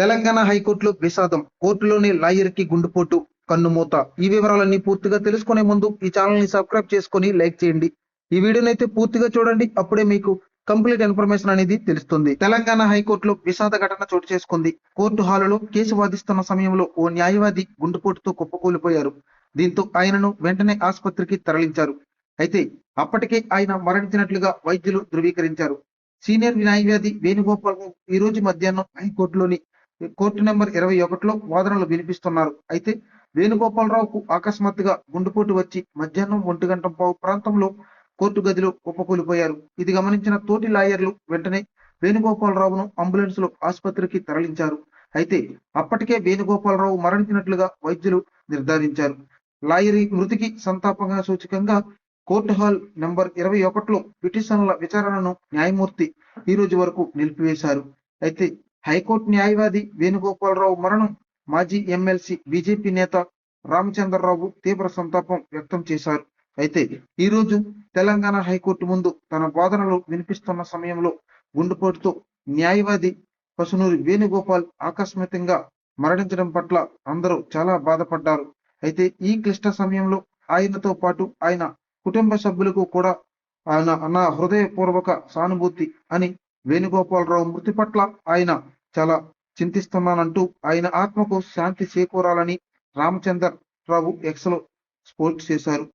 తెలంగాణ హైకోర్టులో విషాదం కోర్టులోని లాయర్కి గుండుపోటు కన్నుమూత. ఈ వివరాలన్నీ పూర్తిగా తెలుసుకునే ముందు ఈ ఛానల్ని సబ్స్క్రైబ్ చేసుకొని లైక్ చేయండి. ఈ వీడియోని అయితే పూర్తిగా చూడండి. అప్పుడే మీకు కంప్లీట్ ఇన్ఫర్మేషన్ అనేది తెలుస్తుంది. తెలంగాణ హైకోర్టులో విషాద ఘటన చోటు చేసుకుంది. కోర్టు హాలులో కేసు వాదిస్తున్న సమయంలో ఓ న్యాయవాది గుండుపోటుతో కుప్పకూలిపోయారు. దీంతో ఆయనను వెంటనే ఆసుపత్రికి తరలించారు. అయితే అప్పటికే ఆయన మరణించినట్లుగా వైద్యులు ధృవీకరించారు. సీనియర్ న్యాయవాది వేణుగోపాల్ ఈ రోజు మధ్యాహ్నం హైకోర్టులోని కోర్టు నెంబర్ ఇరవై ఒకటిలో వాదనలు వినిపిస్తున్నారు. అయితే వేణుగోపాలరావుకు అకస్మాత్తుగా గుండెపోటు వచ్చి మధ్యాహ్నం ఒంటి గంట పావు ప్రాంతంలో కోర్టు గదిలో కుప్పకూలిపోయారు. ఇది గమనించిన తోటి లాయర్లు వెంటనే వేణుగోపాలరావును అంబులెన్స్లో ఆసుపత్రికి తరలించారు. అయితే అప్పటికే వేణుగోపాలరావు మరణించినట్లుగా వైద్యులు నిర్ధారించారు. లాయరీ మృతికి సంతాపంగా సూచకంగా కోర్టు హాల్ నెంబర్ ఇరవై ఒకటిలో పిటిషన్ల విచారణను న్యాయమూర్తి ఈ రోజు వరకు నిలిపివేశారు. అయితే హైకోర్టు న్యాయవాది వేణుగోపాలరావు మరణం మాజీ ఎమ్మెల్సీ బీజేపీ నేత రామచంద్రరావు తీవ్ర సంతాపం వ్యక్తం చేశారు. అయితే ఈ రోజు తెలంగాణ హైకోర్టు ముందు తన వాదనలు వినిపిస్తున్న సమయంలో గుండెపోటుతో న్యాయవాది పసునూరి వేణుగోపాల్ ఆకస్మికంగా మరణించడం పట్ల అందరూ చాలా బాధపడ్డారు. అయితే ఈ క్లిష్ట సమయంలో ఆయనతో పాటు ఆయన కుటుంబ సభ్యులకు కూడా ఆయన నా హృదయపూర్వక సానుభూతి అని వేణుగోపాలరావు మృతి పట్ల ఆయన చాలా చింతిస్తున్నానంటూ ఆయన ఆత్మకు శాంతి చేకూరాలని రామచంద్ర రావు ఎక్స్లో పోస్ట్ చేశారు.